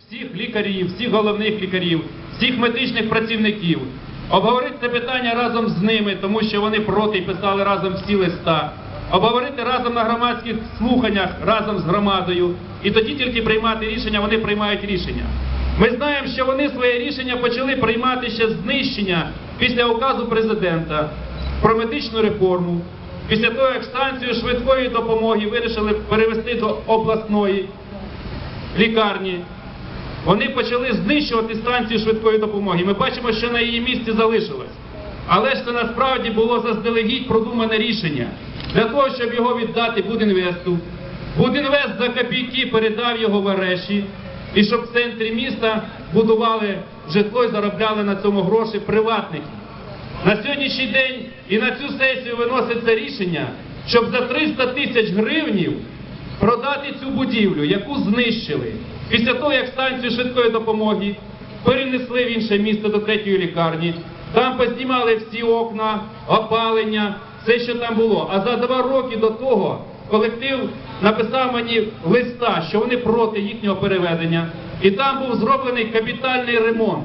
всіх, лікарів, всіх головних лікарів, всіх медичних працівників, обговорити це питання разом з ними, тому що вони проти і писали разом всі листа, обговорити разом на громадських слуханнях разом з громадою, і тоді тільки приймати рішення, вони приймають рішення. Ми знаємо, що вони своє рішення почали приймати ще знищення після указу президента про медичну реформу. Після того, як станцію швидкої допомоги вирішили перевести до обласної лікарні, вони почали знищувати станцію швидкої допомоги. Ми бачимо, що на її місці залишилось. Але ж це насправді було заздалегідь продумане рішення для того, щоб його віддати Будінвесту. Будінвест за копійки передав його в Ореші, і щоб в центрі міста будували житло і заробляли на цьому гроші приватники. На сьогоднішній день і на цю сесію виноситься рішення, щоб за 300 тисяч гривнів продати цю будівлю, яку знищили. Після того, як станцію швидкої допомоги перенесли в інше місто до третьої лікарні, там познімали всі окна, опалення, все, що там було. А за два роки до того колектив написав мені листа, що вони проти їхнього переведення, і там був зроблений капітальний ремонт.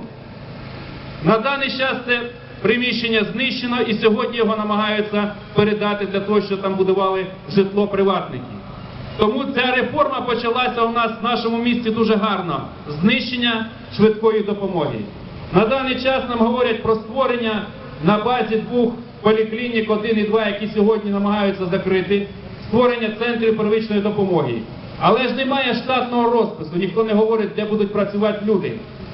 На даний час це приміщення знищено і сьогодні його намагаються передати для того, щоб там будували житло приватників. Тому ця реформа почалася у нас в нашому місті дуже гарно. Знищення швидкої допомоги. На даний час нам говорять про створення на базі двох поліклінік 1 і 2, які сьогодні намагаються закрити, створення центрів первичної допомоги. Але ж немає штатного розпису, ніхто не говорить, де будуть працювати люди.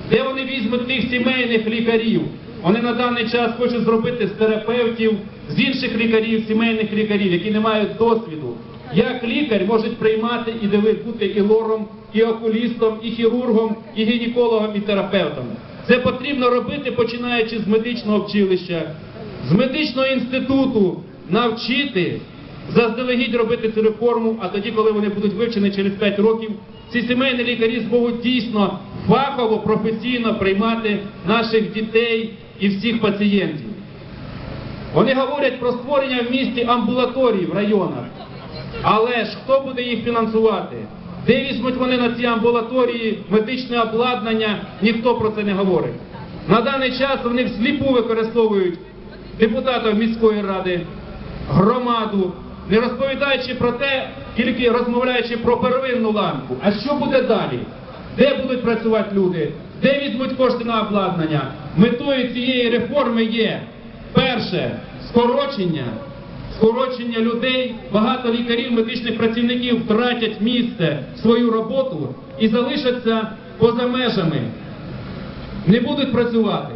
Де вони візьмуть тих сімейних лікарів? Вони на даний час хочуть зробити з терапевтів, з інших лікарів, сімейних лікарів, які не мають досвіду. Як лікар можуть приймати і диви- бути і лором, і окулістом, і хірургом, і гінекологом, і терапевтом. Це потрібно робити, починаючи з медичного вчилища, з медичного інституту навчити заздалегідь робити цю реформу, а тоді, коли вони будуть вивчені через 5 років, ці сімейні лікарі зможуть дійсно фахово, професійно приймати наших дітей і всіх пацієнтів. Вони говорять про створення в місті амбулаторій в районах. Але ж хто буде їх фінансувати? Де візьмуть вони на ці амбулаторії медичне обладнання? Ніхто про це не говорить. На даний час вони всліпу використовують депутатів міської ради, громаду, не розповідаючи про те, тільки розмовляючи про первинну ланку. А що буде далі? Де будуть працювати люди? Де візьмуть кошти на обладнання? Метою цієї реформи є перше скорочення скорочення людей, багато лікарів, медичних працівників втратять місце, свою роботу і залишаться поза межами, не будуть працювати.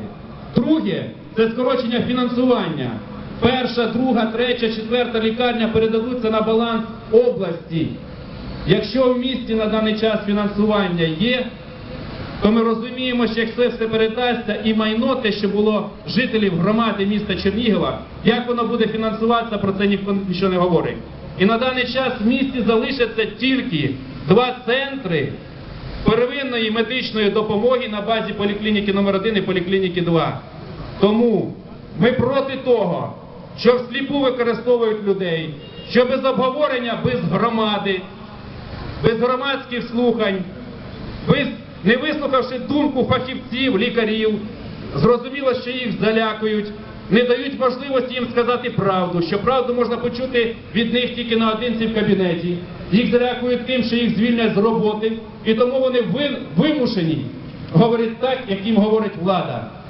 Друге це скорочення фінансування. Перша, друга, третя, четверта лікарня передадуться на баланс області. Якщо в місті на даний час фінансування є, то ми розуміємо, що як це все передасться і майно, те, що було жителів громади міста Чернігова, як воно буде фінансуватися, про це ніхто нічого не говорить. І на даний час в місті залишаться тільки два центри первинної медичної допомоги на базі поліклініки номер 1 і поліклініки 2. Тому ми проти того, що всліпу використовують людей, що без обговорення, без громади, без громадських слухань, без, не вислухавши думку фахівців, лікарів, зрозуміло, що їх залякують, не дають можливості їм сказати правду, що правду можна почути від них тільки наодинці в кабінеті. Їх залякують тим, що їх звільнять з роботи, і тому вони вимушені говорити так, як їм говорить влада.